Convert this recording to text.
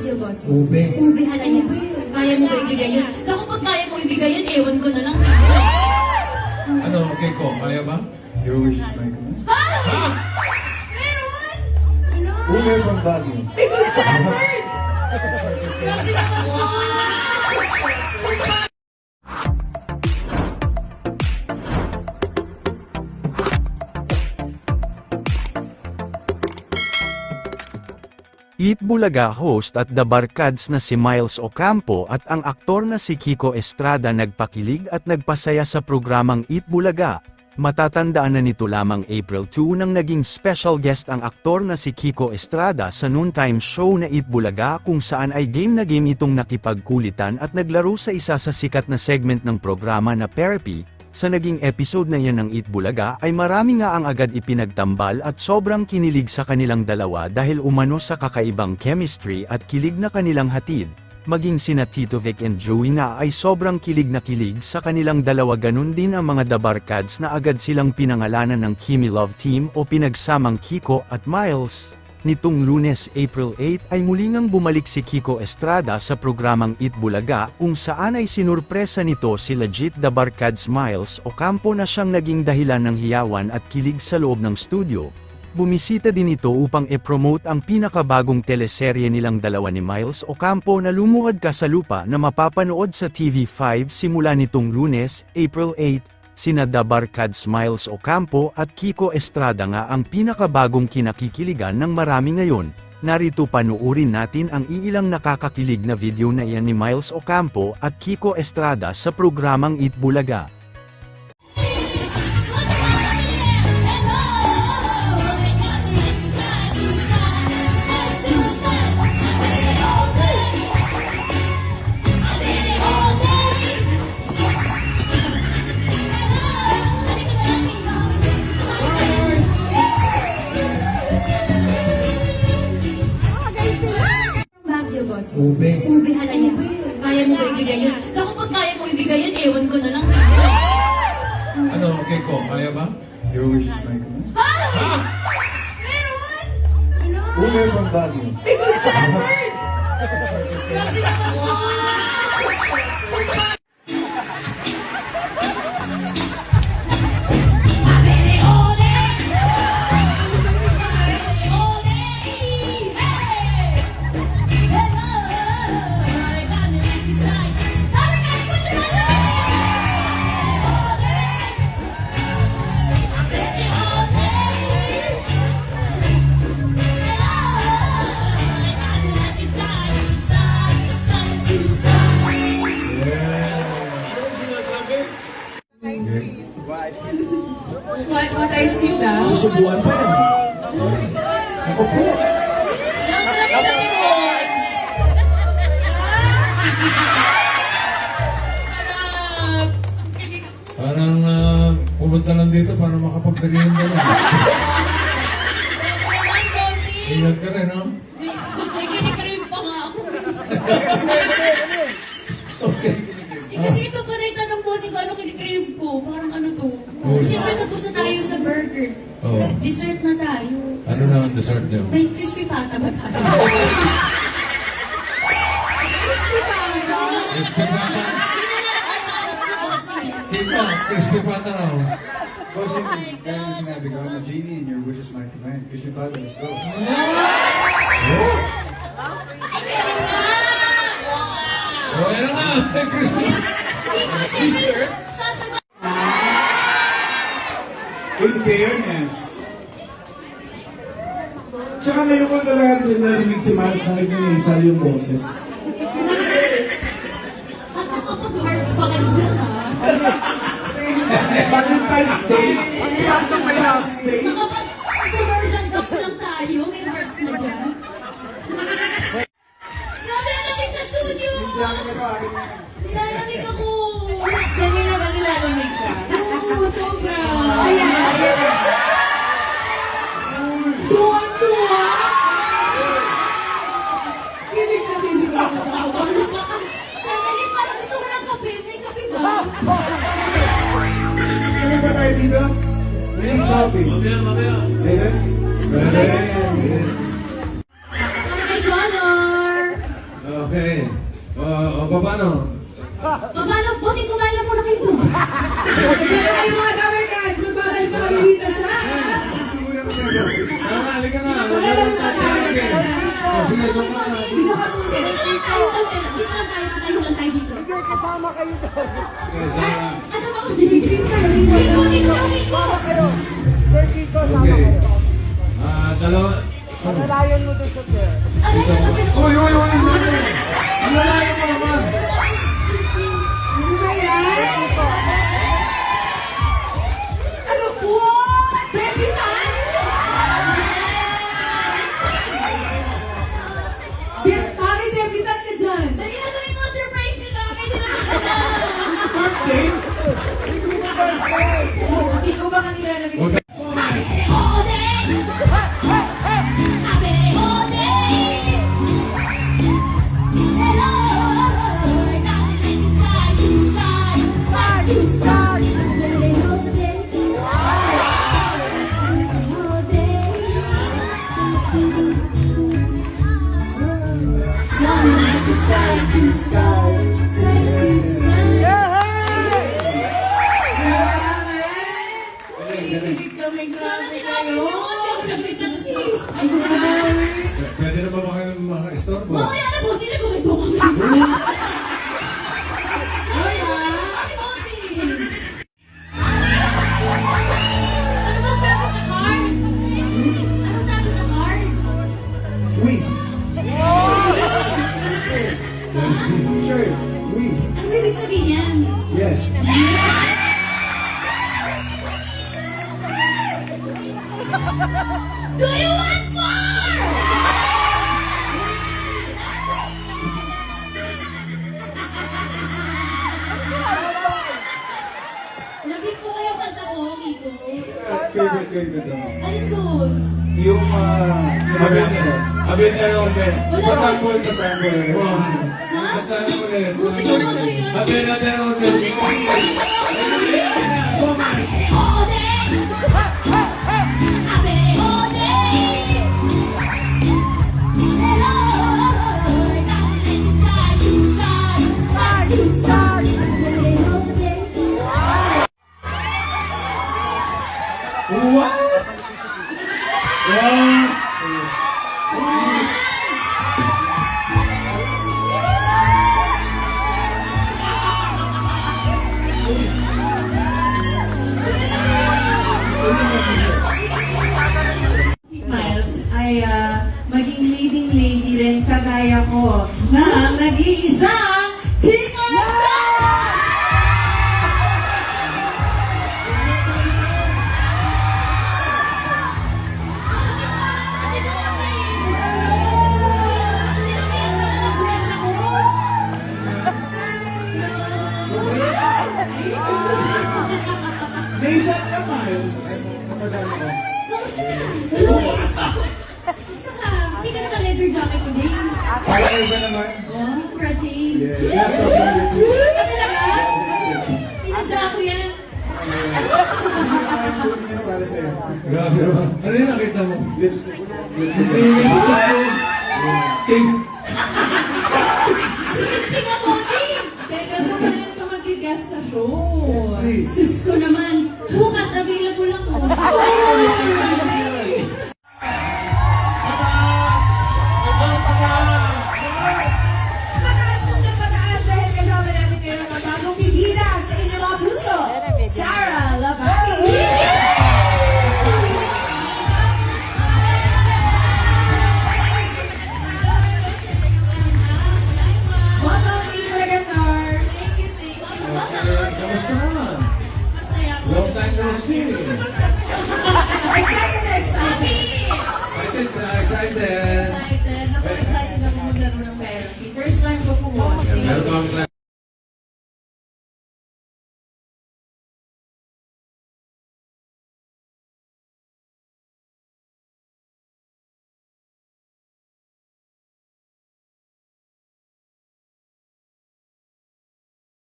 Baguio, boss. Ube. Ube, halaya. Kaya mo ba ibigay yun? Naku, pag kaya mo ibigay yun, ewan ko na lang. Ano, okay ko, kaya ba? Your wish is my command. Ha? Meron! Ano? Ube from Baguio. May good shepherd! Eat Bulaga host at The Barkads na si Miles Ocampo at ang aktor na si Kiko Estrada nagpakilig at nagpasaya sa programang Eat Bulaga. Matatandaan na nito lamang April 2 nang naging special guest ang aktor na si Kiko Estrada sa noontime show na Eat Bulaga kung saan ay game na game itong nakipagkulitan at naglaro sa isa sa sikat na segment ng programa na Therapy, sa naging episode na yan ng Eat Bulaga ay marami nga ang agad ipinagtambal at sobrang kinilig sa kanilang dalawa dahil umano sa kakaibang chemistry at kilig na kanilang hatid. Maging sina Tito Vic and Joey nga ay sobrang kilig na kilig sa kanilang dalawa ganun din ang mga Dabarkads na agad silang pinangalanan ng Kimi Love Team o pinagsamang Kiko at Miles. Nitong lunes April 8 ay muli ngang bumalik si Kiko Estrada sa programang Eat Bulaga kung saan ay sinurpresa nito si Legit the Barkads Miles Ocampo na siyang naging dahilan ng hiyawan at kilig sa loob ng studio. Bumisita din ito upang e-promote ang pinakabagong teleserye nilang dalawa ni Miles Ocampo na lumuhad ka sa lupa na mapapanood sa TV5 simula nitong lunes, April 8, Sina Dabarkad Smiles Ocampo at Kiko Estrada nga ang pinakabagong kinakikiligan ng marami ngayon. Narito panuurin natin ang iilang nakakakilig na video na iyan ni Miles Ocampo at Kiko Estrada sa programang Eat Bulaga. Ube. Ube, halaya. Kaya mo ba ibigay yun? Naku, pag kaya mo ibigay yun, ewan ko na lang. Ano, okay ko, kaya ba? Your wish is my command. Ha? Meron! Ano? Ube from Baguio. May good shepherd! What, what I see na? Susubuan pa yan. Ako po. Parang uh, pumunta lang dito para makapagpagayin ka lang. Ingat ka rin, no? May kinikrave pa nga ako. Okay. Eh, kasi ito pa rin tanong bossing ko, ano kinikrave ko? Parang ano to? Oh. Siyempre tapos na tayo sa burger. Oh. Dessert na tayo. Ano na ang dessert niyo? May crispy pata ba tayo? crispy pata? Crispy pata. Tita, crispy pata raw. Bossing, kaya yung sinabi ko, I'm a genie and your wish is my command. Christian Father, let's go. Oh, na! May crispy Dessert? Sasagot. In fairness. Tsaka meron ko talaga doon narinig si Miles na nagninisal yung boses. Mamaya, mamaya. Later? Later. May color! Okay. Uh, o, paano? Paano? Kumain na muna kayo. Diyan na kayo mga cover cards. Magbabalik pa kami dito sa... Ah, halika na. Sige, doon ka na. Dito ka Dito lang tayo. Dito lang tayo. Tayo lang tayo dito. Okay, sa... Ano ba kung dinigreen ka? Dito, dito, dito. Okay. Ah, dalawa. Pagkalayan mo doon sa chair. Uy, uy, uy! Ang lalayo mo naman! Ano ba yan? Ano po? Debutant? De- Pare, debutant ka dyan. Dali na tuloy mo, surprise ka akin. Birthday? Sure. Oui. Ano ibig sabihin yan? Yes. Do you want more? Nagusto ko yung kanta ko, Miko. Favorite, favorite naman. Alin doon? Yung, ah, abin na yung order. Pasample, pasample. Wow. Kanta na ulit. Abin na yung order. What? Wow. Rin kagaya ko na nag-iisang King of Nathan ka, Miles. Kamusta Para iba naman. Oh, Reggie. Yeah, that's something. Ah, talaga? Sinadya ko yan. Para sa'yo. Grabe. Ano yung nakita mo? Lipstick. Lipstick. Tingin sa Peter's lang po po.